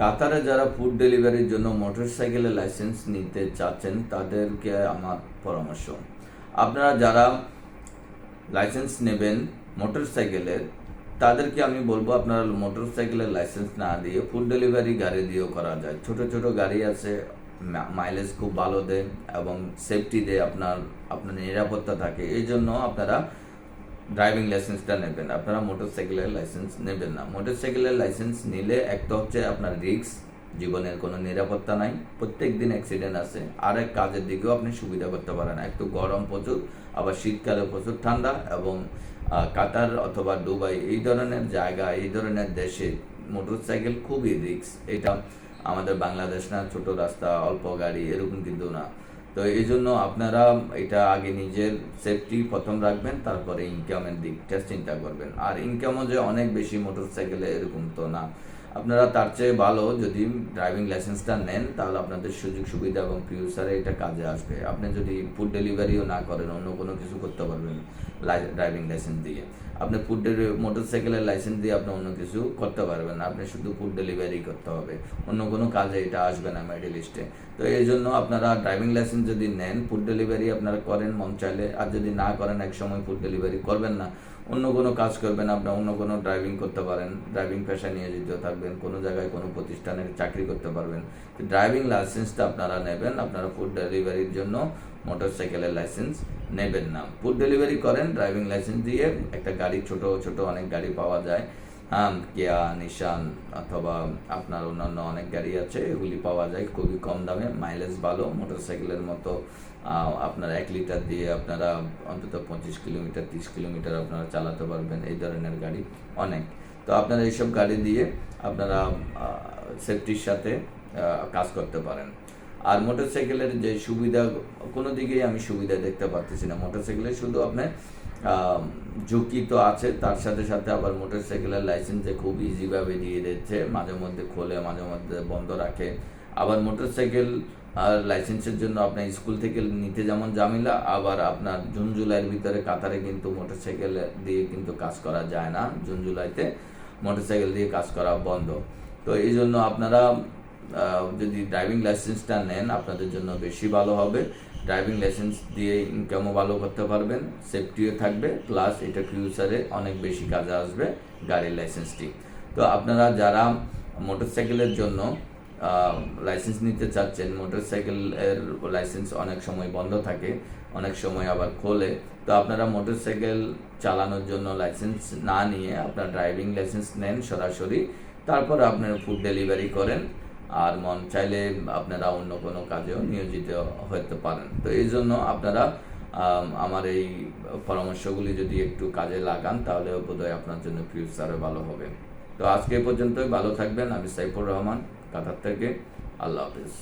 কাতারে যারা ফুড ডেলিভারির জন্য মোটরসাইকেলের লাইসেন্স নিতে চাচ্ছেন, তাদেরকে আমার পরামর্শ। আপনারা যারা লাইসেন্স নেবেন মোটরসাইকেলের তাদেরকে আমি বলব আপনারা মোটরসাইকেলের লাইসেন্স না দিয়ে ফুড ডেলিভারি গাড়ি দিয়েও করা যায়। ছোট ছোট গাড়ি আছে মাইলেজ খুব ভালো দেয় এবং সেফটি দেয়, আপনার আপনার নিরাপত্তা থাকে। এই জন্য আপনারা ড্রাইভিং লাইসেন্সটা নেবেন। আপনারা মোটরসাইকেলের লাইসেন্স নেবেন না। মোটরসাইকেলের লাইসেন্স নিলে একটা হচ্ছে আপনার রিস্ক জীবনের কোনো নিরাপত্তা নাই প্রত্যেক দিন অ্যাক্সিডেন্ট আছে। আর এক কাজের দিকেও আপনি সুবিধা করতে পারেন একটু গরম প্রচুর, আবার শীতকালে প্রচুর ঠান্ডা এবং কাতার অথবা দুবাই এই ধরনের জায়গা, এই ধরনের দেশে মোটরসাইকেল খুবই রিক্স এটা আমাদের বাংলাদেশ না, ছোট রাস্তা, অল্প গাড়ি, এরকম কিন্তু না। তো এই জন্য আপনারা এটা আগে নিজের সেফটি প্রথম রাখবেন, তারপরে ইনকামের দিকটা চিন্তা করবেন। আর ইনকামও যে অনেক বেশি মোটরসাইকেলে এরকম তো না। আপনারা তার চেয়ে ভালো যদি ড্রাইভিং লাইসেন্সটা নেন, তাহলে আপনাদের সুযোগ, সুবিধা এবং ফিউচারে এটা কাজে আসবে। আপনি যদি ফুড ডেলিভারিও না করেন, অন্য কোনো কিছু করতে পারবেন ড্রাইভিং লাইসেন্স দিয়ে। আপনি ফুড মোটরসাইকেলের লাইসেন্স দিয়ে আপনি অন্য কিছু করতে পারবেন না। আপনি শুধু ফুড ডেলিভারি করতে হবে। অন্য কোনো কাজে এটা আসবে না মেডি লিস্টে তো এই জন্য আপনারা ড্রাইভিং লাইসেন্স যদি নেন ফুড ডেলিভারি আপনারা করেন মন চাইলে। আর যদি না করেন এক সময় ফুড ডেলিভারি করবেন না। অন্য কোনো কাজ করবেন, আপনার অন্য কোনো ড্রাইভিং করতে পারেন ড্রাইভিং পেশা নিয়ে নিয়োজিত থাকবেন, কোনো জায়গায় কোনো প্রতিষ্ঠানে চাকরি করতে পারবেন। ড্রাইভিং লাইসেন্সটা আপনারা নেবেন, আপনারা ফুড ডেলিভারির জন্য মোটর সাইকেলের লাইসেন্স নেবেন না। ফুড ডেলিভারি করেন ড্রাইভিং লাইসেন্স দিয়ে একটা গাড়ি, ছোট ছোট অনেক গাড়ি পাওয়া যায়। হ্যাঁ কেয়া নিশান অথবা আপনার অন্যান্য অনেক গাড়ি আছে, এগুলি পাওয়া যায় খুবই কম দামে মাইলেজ ভালো মোটরসাইকেলের মতো আপনার এক লিটার দিয়ে আপনারা অন্তত পঁচিশ কিলোমিটার, তিরিশ কিলোমিটার আপনারা চালাতে পারবেন এই ধরনের গাড়ি অনেক। তো আপনারা এইসব গাড়ি দিয়ে আপনারা সেফটির সাথে কাজ করতে পারেন। আর মোটরসাইকেলের যে সুবিধা, কোনো দিকেই আমি সুবিধা দেখতে পারতেছি না। মোটরসাইকেলের শুধু আপনার ঝুঁকি তো আছে, তার সাথে সাথে আবার মোটরসাইকেলের লাইসেন্সে খুব ইজিভাবে দিয়ে দিচ্ছে, মাঝে মধ্যে খোলে, মাঝে মধ্যে বন্ধ রাখে। আবার মোটরসাইকেল আর লাইসেন্সের জন্য আপনার স্কুল থেকে নিতে যেমন জামিলা, আবার আপনার জুন জুলাইয়ের ভিতরে কাতারে কিন্তু মোটরসাইকেল দিয়ে কিন্তু কাজ করা যায় না, জুন জুলাইতে মোটরসাইকেল দিয়ে কাজ করা বন্ধ। তো এই জন্য আপনারা যদি ড্রাইভিং লাইসেন্সটা নেন, আপনাদের জন্য বেশি ভালো হবে। ড্রাইভিং লাইসেন্স দিয়ে ইনকামও ভালো করতে পারবেন সেফটিও থাকবে প্লাস এটা ফিউচারে অনেক বেশি কাজে আসবে গাড়ির লাইসেন্সটি তো আপনারা যারা মোটরসাইকেলের জন্য লাইসেন্স নিতে চাচ্ছেন মোটরসাইকেলের লাইসেন্স অনেক সময় বন্ধ থাকে, অনেক সময় আবার খোলে, তো আপনারা মোটরসাইকেল চালানোর জন্য লাইসেন্স না নিয়ে আপনার ড্রাইভিং লাইসেন্স নেন সরাসরি। তারপর আপনার ফুড ডেলিভারি করেন। আর মন চাইলে আপনারা অন্য কোনো কাজেও নিয়োজিত হতে পারেন। তো এই জন্য আপনারা আমার এই পরামর্শগুলি যদি একটু কাজে লাগান তাহলে বোধহয় আপনার জন্য ফিউচারে ভালো হবে। তো আজকে পর্যন্তই। ভালো থাকবেন। আমি সাইফুর রহমান, কাতার থেকে। আল্লাহ হাফিজ।